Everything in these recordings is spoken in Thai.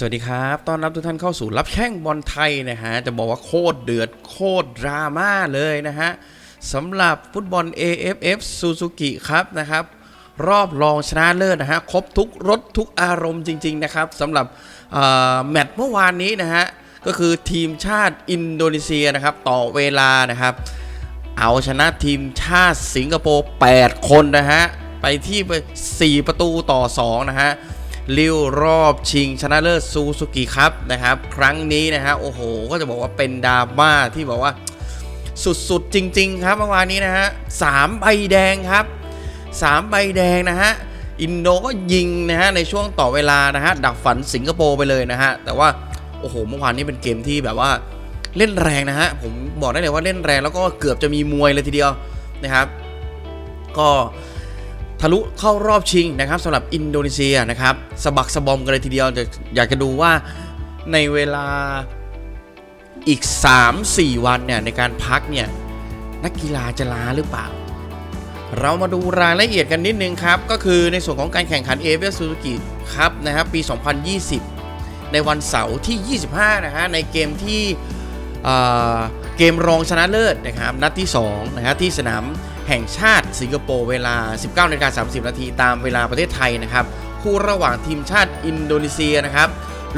สวัสดีครับ ต้อนรับทุกท่านเข้าสู่รับแข้งบอลไทยนะฮะ จะบอกว่าโคตรเดือดโคตรดราม่าเลยนะฮะสำหรับฟุตบอล AFF Suzuki ครับนะครับ รอบรองชนะเลิศนะฮะ ครบทุกรสทุกอารมณ์จริง ๆ นะครับสำหรับแมตช์เมื่อวานนี้นะฮะ ก็คือทีมชาติอินโดนีเซียนะครับ ต่อเวลานะครับ เอาชนะทีมชาติสิงคโปร์ 8 คนนะฮะ ไปที่ไป4ประตูต่อ 2 นะฮะ ลิวรอบชิงชนะเลิศซูซูกิครับนะครับ ครั้งนี้นะฮะโอ้โห ก็จะบอกว่าเป็นดราม่าที่บอกว่าสุดๆ จริง ๆ ครับเมื่อวานนี้นะฮะสามใบแดงครับสามใบแดงนะฮะอินโดก็ยิงนะฮะในช่วงต่อเวลานะฮะดักฝันสิงคโปร์ไปเลยนะฮะแต่ว่าโอ้โหเมื่อวานนี้เป็นเกมที่แบบว่าเล่นแรงนะฮะผมบอกได้เลยว่าเล่นแรงแล้วก็เกือบจะมีมวยเลยทีเดียวนะครับ ก็ ทะลุเข้ารอบชิงนะครับสำหรับอินโดนีเซียนะครับสะบักสะบอมกันเลยทีเดียวจะอยากจะดูว่าในเวลาอีก 3-4 วันเนี่ยในการพักเนี่ยนักกีฬาจะลาหรือเปล่า เรามาดูรายละเอียดกันนิดนึงครับ ก็คือในส่วนของการแข่งขันเอเวอร์ซูซูกิครับนะครับปี 2020 ในวันเสาร์ที่ 25 นะฮะในเกมที่เเกมรองชนะเลิศนะครับนัดที่2นะฮะที่สนาม แห่งชาติสิงคโปร์เวลา 19นาฬิกา30 นาทีตามเวลาประเทศไทยนะครับ คู่ระหว่างทีมชาติอินโดนีเซียนะครับ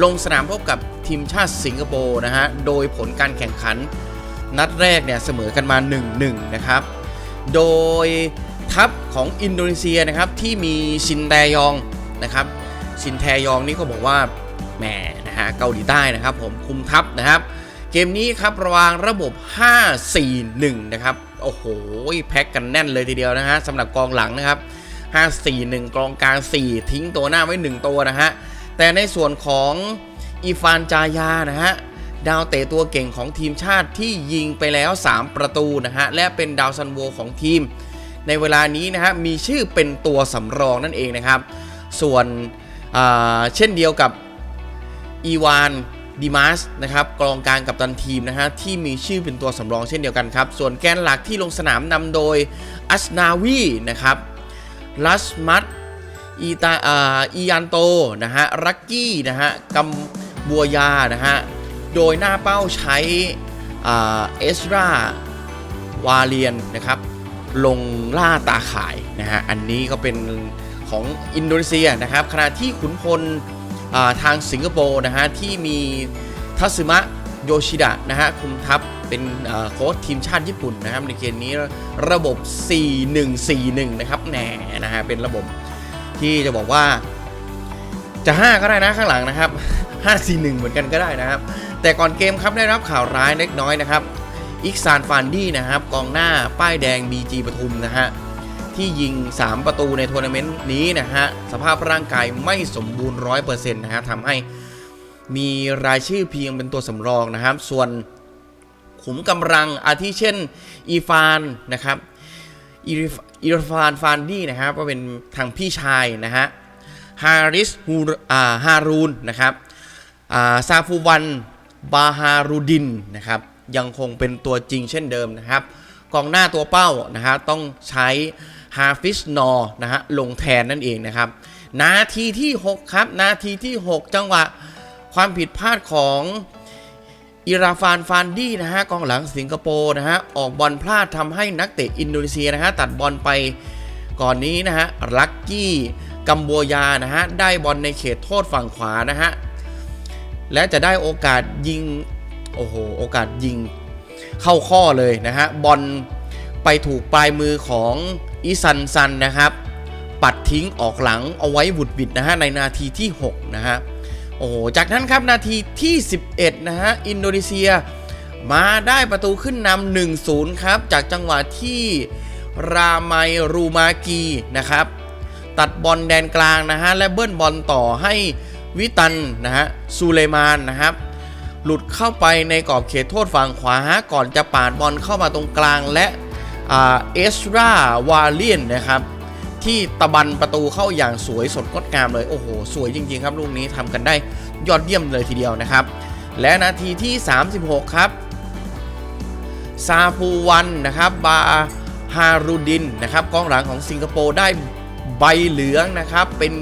ลงสนามพบกับทีมชาติสิงคโปร์นะฮะ โดยผลการแข่งขัน นัดแรกเนี่ยเสมอกันมา 1-1 นะครับ โดยทัพของอินโดนีเซียนะครับที่มีชินแตยองนะครับ ชินแทยองนี่ก็บอกว่าแหมนะฮะเกาหลีใต้นะครับผมคุมทัพนะครับ เกมนี้ครับระวางระบบ 5-4-1 นะครับ โอ้โหแพ็กกันแน่นเลยทีเดียวนะฮะสำหรับกองหลังนะครับ 5-4-1 กองกลาง 4 ทิ้งตัวหน้าไว้ 1 ตัวนะฮะ แต่ในส่วนของอีฟานจายานะฮะดาวเตะตัวเก่งของทีมชาติที่ยิงไปแล้ว 3 ประตูนะฮะ และเป็นดาวซันโวของทีม ในเวลานี้นะฮะมีชื่อเป็นตัวสำรองนั่นเองนะครับ ส่วนเช่นเดียวกับอีวาน ดิมัสนะครับกองกลางกับตันทีมนะฮะที่มีชื่อเป็นตัวสำรองเช่นเดียวกันครับ ส่วนแกนหลักที่ลงสนามนำโดยอัสนาวีนะครับลัสมัตอีตาอียันโตนะฮะรักกี้นะฮะกัมบัวยานะฮะโดยหน้าเป้าใช้เอสราวาเลียนนะครับลงล่าตาข่ายนะฮะอันนี้ก็เป็นของอินโดนีเซียนะครับขณะที่ขุนพล ทางสิงคโปร์นะฮะที่มีทัสมะโยชิดะนะฮะคุมทัพเป็นโค้ชทีมชาติญี่ปุ่นนะครับในเกมนี้ระบบ 4-1-4-1 นะครับแหน่นะฮะเป็นระบบที่จะบอกว่า จะ 5 ก็ได้นะข้างหลังนะครับ 5-4-1 เหมือนกันก็ได้นะครับ แต่ก่อนเกมครับได้รับข่าวร้ายเล็กน้อยนะครับอิกซานฟานดี้นะครับกองหน้าป้ายแดง BG ปทุมนะฮะ ที่ยิง 3 ประตูในทัวร์นาเมนต์นี้นะฮะ สภาพร่างกายไม่สมบูรณ์ 100%นะฮะทำให้มีรายชื่อเพียงเป็นตัวสำรองนะครับ ส่วนขุมกำลังอาทิเช่นอีฟานนะครับอีริฟานฟานดี้นะครับก็เป็นทางพี่ชายนะฮะฮาริสฮูอ่าฮารูนนะครับอ่าซาฟูวันบาฮารูดินนะครับยังคงเป็นตัวจริงเช่นเดิมนะครับ กองหน้าตัวเป้านะฮะต้องใช้ ฮาฟิสนอนะฮะลงแทนนั่นเองนะครับ นาทีที่ 6 ครับ นาทีที่ 6 จังหวะความผิดพลาดของอิราฟานฟานดี้นะฮะกองหลังสิงคโปร์นะฮะออกบอลพลาดทำให้นักเตะอินโดนีเซียนะฮะตัดบอลไปก่อนนี้นะฮะลักกี้กัมโบยานะฮะได้บอลในเขตโทษฝั่งขวานะฮะและจะได้โอกาสยิงโอ้โหโอกาสยิงเข้าข้อเลยนะฮะบอลไปถูกปลายมือของ อิซันซันนะครับ ปัดทิ้งออกหลังเอาไว้บุดบิดนะฮะในนาทีที่ 6 นะฮะโอ้โหจากนั้นครับนาทีที่ 11 นะฮะอินโดนีเซียมาได้ประตูขึ้นนำ1-0 ครับ จากจังหวะที่ราไมรูมากีนะครับ ตัดบอลแดนกลางนะฮะและเบิ้ลบอลต่อให้วิตันนะฮะซูเลมานนะครับ หลุดเข้าไปในกรอบเขตโทษฝั่งขวาก่อนจะปาดบอลเข้ามาตรงกลางและ เอสราวาเลียนนะครับที่ตะบันประตูเข้าอย่างสวยสดงดงามเลย โอ้โห สวยจริง ๆ ครับลูกนี้ทำกันได้ยอดเยี่ยมเลยทีเดียวนะครับ และนาทีที่ 36 ครับ ซาฟูวันนะครับบาฮารูดินนะครับกองหลังของสิงคโปร์ได้ใบเหลืองนะครับ เป็น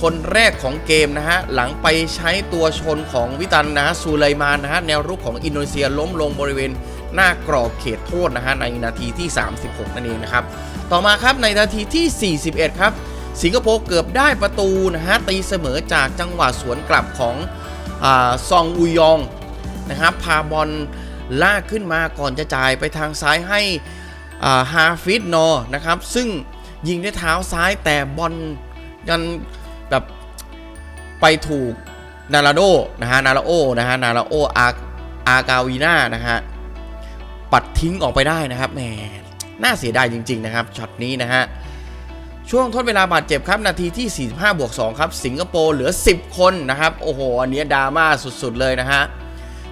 คนแรกของเกมนะฮะ หลังไปใช้ตัวชนของวิตันนะฮะซูไลมานนะฮะ แนวรุกของอินโดนีเซียล้มลงบริเวณ หน้ากรอบเขตโทษนะฮะในนาทีที่ 36 นั่นเองนะครับ ต่อมาครับในนาทีที่ 41 ครับ สิงคโปร์เกือบได้ประตูนะฮะตีเสมอจากจังหวะสวนกลับของอซองอุยองนะครับพาบอลลากขึ้นมาก่อนจะจ่ายไปทางซ้ายให้ฮาฟิดนอนะครับซึ่งยิงด้วยเท้าซ้ายแต่บอลยันแบบไปถูกนาราโดนะฮะนาราโอนะฮะนาราโออาอากาวีนานะฮะ ปัดทิ้งออกไปได้นะครับแหมน่าเสียดายจริง ๆ นะครับช็อตนี้นะฮะช่วงทดเวลาบาดเจ็บครับ นาทีที่ 45 บวก 2 ครับ สิงคโปร์เหลือ 10 คนนะครับ โอ้โห อันเนี้ดราม่าสุดๆเลยนะฮะ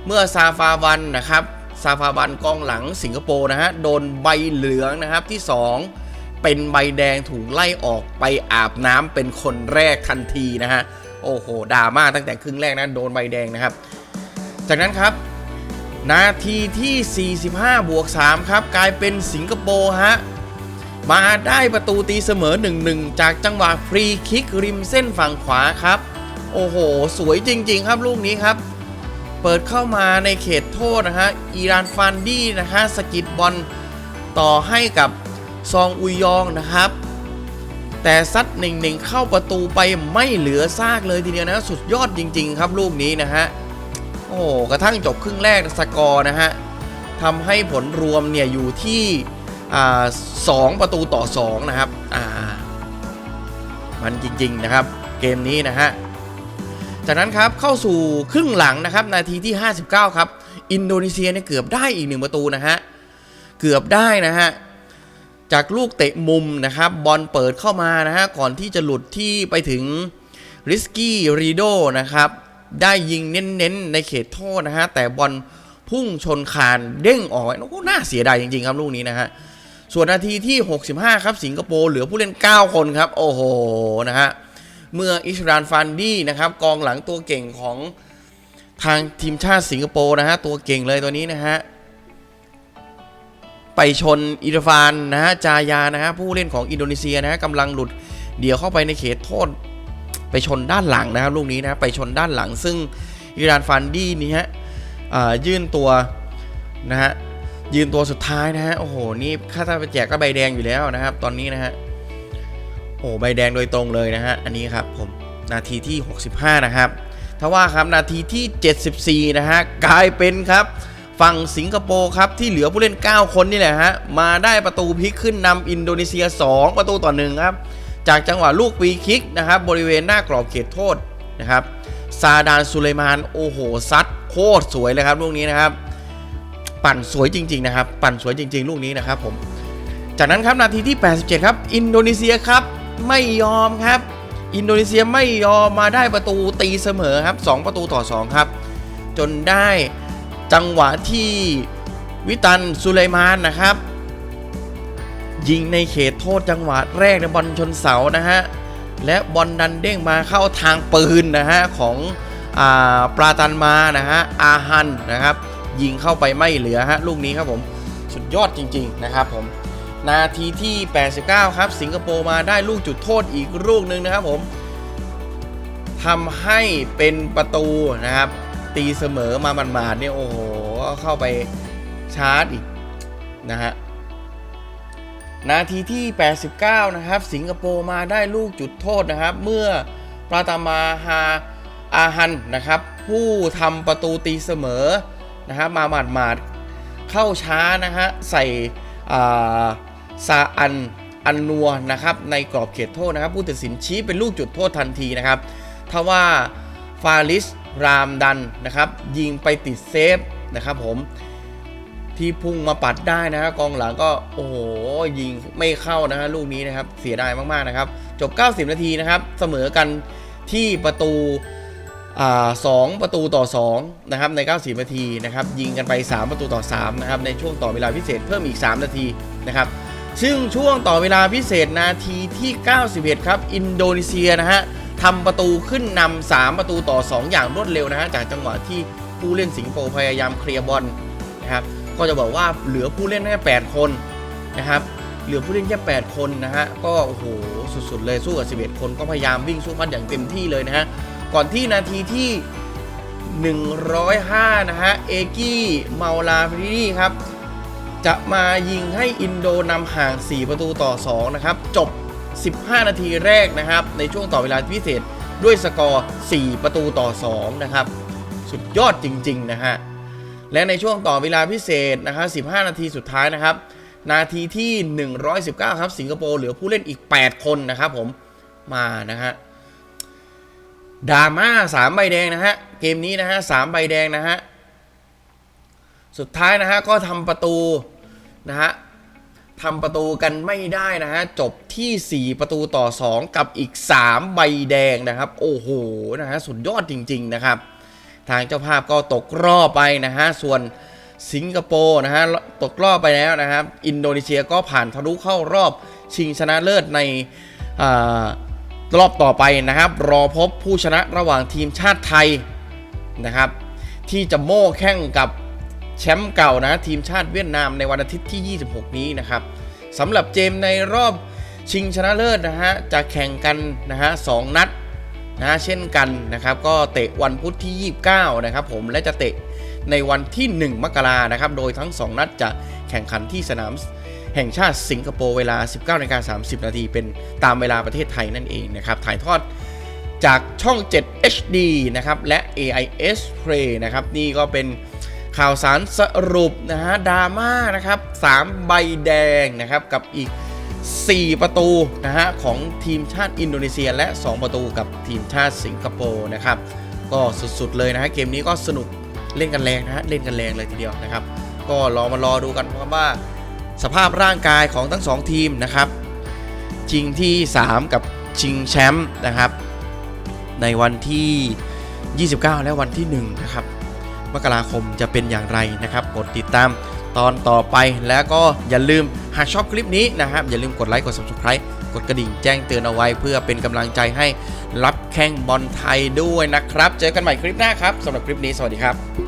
เมื่อซาฟาวันนะครับ ซาฟาวันกองหลังสิงคโปร์นะฮะ โดนใบเหลืองนะครับที่ 2 เป็นใบแดงถูกไล่ออกไปอาบน้ำเป็นคนแรกทันทีนะฮะ โอ้โหดราม่าตั้งแต่ครึ่งแรกนะโดนใบแดงนะครับ จากนั้นครับ นาทีที่ 45 บวก 3 ครับ กลายเป็นสิงคโปร์ฮะ มาได้ประตูตีเสมอ 1-1 จากจังหวะฟรีคิกริมเส้นฝั่งขวาครับ โอ้โห สวยจริง ๆ ครับลูกนี้ครับ เปิดเข้ามาในเขตโทษนะฮะ อีรานฟานดี้นะฮะสกิดบอลต่อให้กับซองอุยยองนะครับ แต่ซัดหนึ่งๆเข้าประตูไปไม่เหลือซากเลยทีเดียวนะ สุดยอดจริง ๆ ครับลูกนี้นะฮะ โอ้กระทั่งจบครึ่งแรกสกอร์นะฮะทำให้ผลรวมเนี่ยอยู่ที่สองประตูต่อ 2 นะครับมันจริงๆนะครับ เกมนี้นะฮะ จากนั้นครับเข้าสู่ครึ่งหลังนะครับ นาทีที่ 59 ครับ อินโดนีเซียเนี่ยเกือบได้อีกหนึ่งประตูนะฮะ เกือบได้นะฮะ จากลูกเตะมุมนะครับ บอลเปิดเข้ามานะฮะ ก่อนที่จะหลุดที่ไปถึงริสกี้รีโดนะครับ ได้ยิงเน้นๆ ในเขตโทษนะฮะ แต่บอลพุ่งชนคานเด้งออกไปโอ้โหน่าเสียดายจริงๆ ครับลูกนี้นะฮะ ส่วนนาทีที่ 65 ครับ สิงคโปร์เหลือผู้เล่น 9 คนครับ โอ้โห นะฮะ เมื่ออิชรานฟันดี้นะครับ กองหลังตัวเก่งของทางทีมชาติสิงคโปร์นะฮะ ตัวเก่งเลยตัวนี้นะฮะ ไปชนอิรฟานนะฮะ จายานะฮะ ผู้เล่นของอินโดนีเซียนะฮะกำลังหลุดเดี่ยวเข้าไปในเขตโทษ ไปชนด้านหลังนะครับลูกนี้นะไปชนด้านหลัง ซึ่งอิรานฟันดี้นี่ฮะยื่นตัวนะฮะยืนตัวสุดท้ายนะฮะโอ้โหนี่ค่าถ้าไปแจกก็ใบแดงอยู่แล้วนะครับ ตอนนี้นะฮะโอ้ใบแดงโดยตรงเลยนะฮะอันนี้ครับผมนาทีที่ 65 นะครับถ้าว่าครับนาทีที่ 74 นะฮะกลายเป็นครับฝั่งสิงคโปร์ครับที่เหลือผู้เล่น 9 คนนี่แหละฮะมาได้ประตูพลิกขึ้นนำอินโดนีเซีย 2 ประตูต่อหนึ่งครับ จากจังหวะลูกฟรีคิกนะครับบริเวณหน้ากรอบเขตโทษนะครับซาดานสุเลมานโอ้โหซัดโคตรสวยเลยครับลูกนี้นะครับ ปั่นสวยจริง ๆ นะครับ ปั่นสวยจริง ๆ ลูกนี้นะครับผมจากนั้นครับนาทีที่ 87 ครับ อินโดนีเซียครับไม่ยอมครับ อินโดนีเซียไม่ยอมมาได้ประตูตีเสมอครับ 2 ประตูต่อ 2 ครับ จนได้จังหวะที่วิตันสุไลมานนะครับ ยิงในเขตโทษจังหวะแรกในบอลชนเสานะฮะ และบอลดันเด้งมาเข้าทางปืนนะฮะ ของอปราตันมานะฮะ อาฮันนะครับ ยิงเข้าไปไม่เหลือฮะ ลูกนี้ครับผมสุดยอดจริง ๆ นะครับผม นาทีที่ 89 ครับ สิงคโปร์มาได้ลูกจุดโทษอีกลูกหนึ่งนะครับผมทำให้เป็นประตูนะครับ ตีเสมอมามันมาดๆเนี่ยโอ้โหก็เข้าไปชาร์จอีกนะฮะ นาทีที่ 89 นะครับ สิงคโปร์มาได้ลูกจุดโทษนะครับ เมื่อปราตามาฮาอาฮันนะครับ ผู้ทำประตูตีเสมอนะครับ มาหมาดหมาดเข้าช้านะฮะใส่อ่าซาอันอันนัวนะครับในกรอบเขตโทษนะครับ ผู้ตัดสินชี้เป็นลูกจุดโทษทันทีนะครับทว่าฟาริสรามดันนะครับ ยิงไปติดเซฟนะครับผม ที่พุ่งมาปัดได้นะฮะกองหลังก็โอ้โหยิงไม่เข้านะฮะลูกนี้นะครับเสียดายมากๆนะครับ จบ 90 นาทีนะครับ เสมอกันที่ประตูสองประตูต่อ2นะครับใน 90 นาทีนะครับยิงกันไป 3 ประตูต่อ3นะครับในช่วงต่อเวลาพิเศษเพิ่มอีก 3 นาทีนะครับซึ่งช่วงต่อเวลาพิเศษนาทีที่ 91 ครับ อินโดนีเซียนะฮะทำประตูขึ้นนำ3ประตูต่อ 2 อย่างรวดเร็วนะฮะจากจังหวะที่ผู้เล่นสิงคโปร์พยายามเคลียร์บอลนะครับ ก็จะบอกว่าเหลือผู้เล่นแค่8คนนะครับเหลือผู้เล่นแค่8คนนะฮะก็โอ้โหสุดๆเลยสู้กับ11 คนก็พยายามวิ่งสู้ฟัดอย่างเต็มที่เลยนะฮะก่อนที่นาทีที่ 105 นะฮะเอกี้เมาลาฟรีนี่ครับจะมายิงให้อินโดนำห่าง 4 ประตูต่อ 2 นะครับ จบ 15 นาทีแรกนะครับ ในช่วงต่อเวลาพิเศษด้วยสกอร์ 4 ประตูต่อ 2 นะครับ สุดยอดจริง ๆ นะฮะ และในช่วงต่อเวลาพิเศษนะครับ15 นาทีสุดท้ายนะครับ นาทีที่ 119 ครับ สิงคโปร์เหลือผู้เล่นอีก 8 คนนะครับผม มานะฮะดราม่าสามใบแดงนะฮะ เกมนี้นะฮะสามใบแดงนะฮะ สุดท้ายนะฮะก็ทำประตูนะฮะทำประตูกันไม่ได้นะฮะ จบที่ 4 ประตูต่อ 2 กับอีก 3 ใบแดงนะครับ โอ้โห นะฮะ สุดยอดจริง ๆ นะครับ ทางเจ้าภาพก็ตกรอบไปนะฮะส่วนสิงคโปร์นะฮะตกรอบไปแล้วนะครับ อินโดนีเซียก็ผ่านทะลุเข้ารอบชิงชนะเลิศในอรอบต่อไปนะครับ รอพบผู้ชนะระหว่างทีมชาติไทยนะครับ ที่จะโม่แข่งกับแชมป์เก่านะทีมชาติเวียดนามในวันอาทิตย์ที่ 26 นี้นะครับสำหรับเกมในรอบชิงชนะเลิศนะฮะจะแข่งกันนะฮะสองนัด นะเช่นกันนะครับก็เตะวันพุธที่ 29 นะครับผมและจะเตะในวันที่ 1 มกรานะครับโดยทั้ง 2 นัดจะแข่งขันที่สนามแห่งชาติสิงคโปร์เวลา 19นาฬิกา30 นาทีเป็นตามเวลาประเทศไทยนั่นเองนะครับถ่ายทอดจากช่อง 7 HD นะครับและ AIS Play นะครับนี่ก็เป็นข่าวสารสรุปนะฮะดราม่านะครับ 3 ใบแดงนะครับกับอีก 4 ประตูนะฮะของทีมชาติอินโดนีเซีย และ 2 ประตูกับทีมชาติสิงคโปร์นะครับก็สุดๆเลยนะฮะเกมนี้ก็สนุกเล่นกันแรงนะฮะเล่นกันแรงเลยทีเดียวนะครับ ก็รอมารอดูกันว่าสภาพร่างกายของทั้ง 2 ทีมนะครับชิงที่ 3 กับชิงแชมป์นะครับ ในวันที่ 29 และวันที่1นะครับมกราคมจะเป็นอย่างไรนะครับกดติดตาม ตอนต่อไป แล้วก็อย่าลืมหากชอบคลิปนี้นะครับอย่าลืมกดไลค์กด subscribe กดกระดิ่งแจ้งเตือนเอาไว้เพื่อเป็นกำลังใจให้รับแข่งบอลไทยด้วยนะครับ เจอกันใหม่คลิปหน้าครับสำหรับคลิปนี้สวัสดีครับ